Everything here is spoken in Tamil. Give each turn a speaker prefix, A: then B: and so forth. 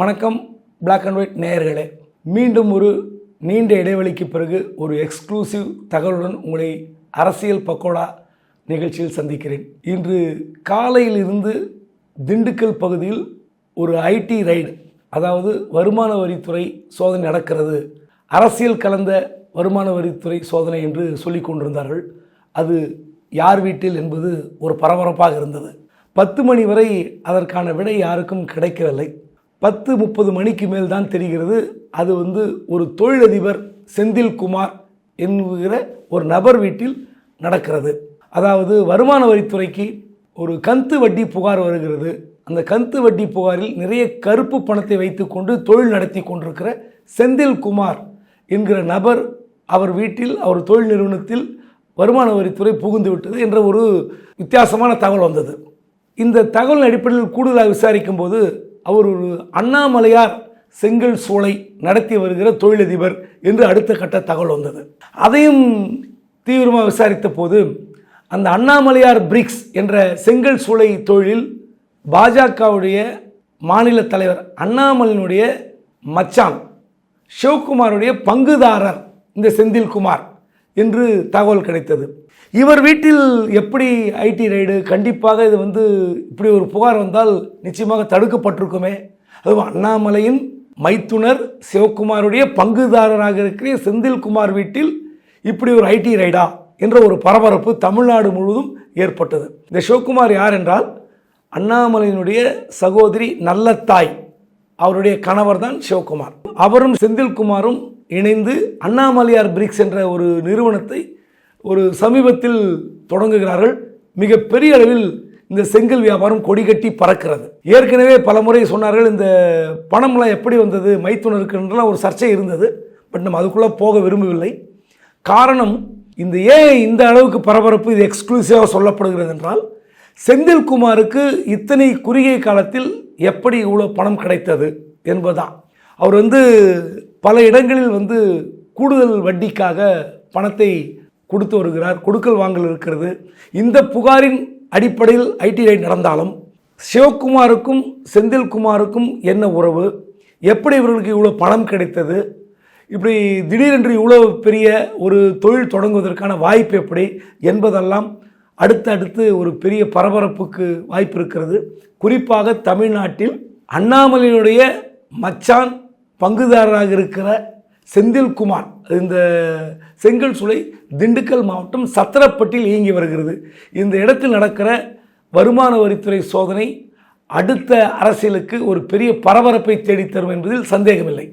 A: வணக்கம் பிளாக் அண்ட் ஒயிட் நேயர்களே. மீண்டும் ஒரு நீண்ட இடைவெளிக்கு பிறகு ஒரு எக்ஸ்க்ளூசிவ் தகவலுடன் உங்களை அரசியல் பக்கோடா நிகழ்ச்சியில் சந்திக்கிறேன். இன்று காலையிலிருந்து திண்டுக்கல் பகுதியில் ஒரு ஐடி ரைடு அதாவது வருமான வரித்துறை சோதனை நடக்கிறது. அரசியல் கலந்த வருமான வரித்துறை சோதனை என்று சொல்லி கொண்டிருந்தார்கள். அது யார் வீட்டில் என்பது ஒரு பரபரப்பாக இருந்தது. பத்து மணி வரை அதற்கான விடை யாருக்கும் கிடைக்கவில்லை. பத்து முப்பது மணிக்கு மேல் தான் தெரிகிறது. அது வந்து ஒரு தொழிலதிபர் செந்தில்குமார் என்கிற ஒரு நபர் வீட்டில் நடக்கிறது. அதாவது வருமான வரித்துறைக்கு ஒரு கந்து வட்டி புகார் வருகிறது. அந்த கந்து வட்டி புகாரில் நிறைய கருப்பு பணத்தை வைத்துக்கொண்டு தொழில் நடத்தி கொண்டிருக்கிற செந்தில்குமார் என்கிற நபர் அவர் வீட்டில் அவர் தொழில் நிறுவனத்தில் வருமான வரித்துறை புகுந்து விட்டது என்ற ஒரு வித்தியாசமான தகவல் வந்தது. இந்த தகவலின் அடிப்படையில் கூடுதலாக விசாரிக்கும் போது அவர் ஒரு அண்ணாமலையார் செங்கல் சூளை நடத்தி வருகிற தொழிலதிபர் என்று அடுத்த கட்ட தகவல் வந்தது. அதையும் தீவிரமாக விசாரித்த போது அந்த அண்ணாமலையார் பிரிக்ஸ் என்ற செங்கல் சூளை தொழிலில் பாஜகவுடைய மாநில தலைவர் அண்ணாமலையினுடைய மச்சான் சிவகுமாருடைய பங்குதாரர் இந்த செந்தில்குமார். என்று தகவல் கிடைத்தது. இவர் வீட்டில் எப்படி ஐடி ரைடு கண்டிப்பாக இது வந்து இப்படி ஒரு புகார் வந்தால் நிச்சயமாக தடுக்கப்பட்டிருக்குமே. அதுவும் அண்ணாமலையின் மைத்துனர் சிவகுமாருடைய பங்குதாரராக இருக்கிற செந்தில்குமார் வீட்டில் இப்படி ஒரு ஐடி ரைடா என்ற ஒரு பரபரப்பு தமிழ்நாடு முழுவதும் ஏற்பட்டது. இந்த சிவகுமார் யார் என்றால் அண்ணாமலையினுடைய சகோதரி நல்லத்தாய் அவருடைய கணவர் தான் சிவகுமார். அவரும் செந்தில்குமாரும் இணைந்து அண்ணாமலையார் பிரிக்ஸ் என்ற ஒரு நிறுவனத்தை ஒரு சமீபத்தில் தொடங்குகிறார்கள். மிக பெரிய அளவில் இந்த செங்கல் வியாபாரம் கொடிகட்டி பறக்கிறது. ஏற்கனவே பல முறை சொன்னார்கள் இந்த பணம்லாம் எப்படி வந்தது மைத்துனருக்குன்றலாம் ஒரு சர்ச்சை இருந்தது. பட் நம்ம அதுக்குள்ளே போக விரும்பவில்லை. காரணம் இந்த ஏன் இந்த அளவுக்கு பரபரப்பு இது எக்ஸ்க்ளூசிவாக சொல்லப்படுகிறது என்றால் செந்தில்குமாருக்கு இத்தனை குறுகிய காலத்தில் எப்படி இவ்வளோ பணம் கிடைத்தது என்பதுதான். அவர் வந்து பல இடங்களில் வந்து கூடுதல் வட்டிக்காக பணத்தை கொடுத்து வருகிறார் கொடுக்கல் வாங்கல் இருக்கிறது. இந்த புகாரின் அடிப்படையில் ஐடி ரைட் நடந்தாலும் சிவகுமாருக்கும் செந்தில்குமாருக்கும் என்ன உறவு? எப்படி இவர்களுக்கு இவ்வளோ பணம் கிடைத்தது? இப்படி திடீரென்று இவ்வளோ பெரிய ஒரு தொழில் தொடங்குவதற்கான வாய்ப்பு எப்படி? என்பதெல்லாம் அடுத்தடுத்து ஒரு பெரிய பரபரப்புக்கு வாய்ப்பு இருக்கிறது. குறிப்பாக தமிழ்நாட்டில் அண்ணாமலையினுடைய மச்சான் பங்குதாரராக இருக்கிற செந்தில்குமார் இந்த செங்கல் சுளை திண்டுக்கல் மாவட்டம் சத்திரப்பட்டியில் இயங்கி வருகிறது. இந்த இடத்தில் நடக்கிற வருமான வரித்துறை சோதனை அடுத்த அரசியலுக்கு ஒரு பெரிய பரபரப்பை தேடித்தரும் என்பதில் சந்தேகமில்லை.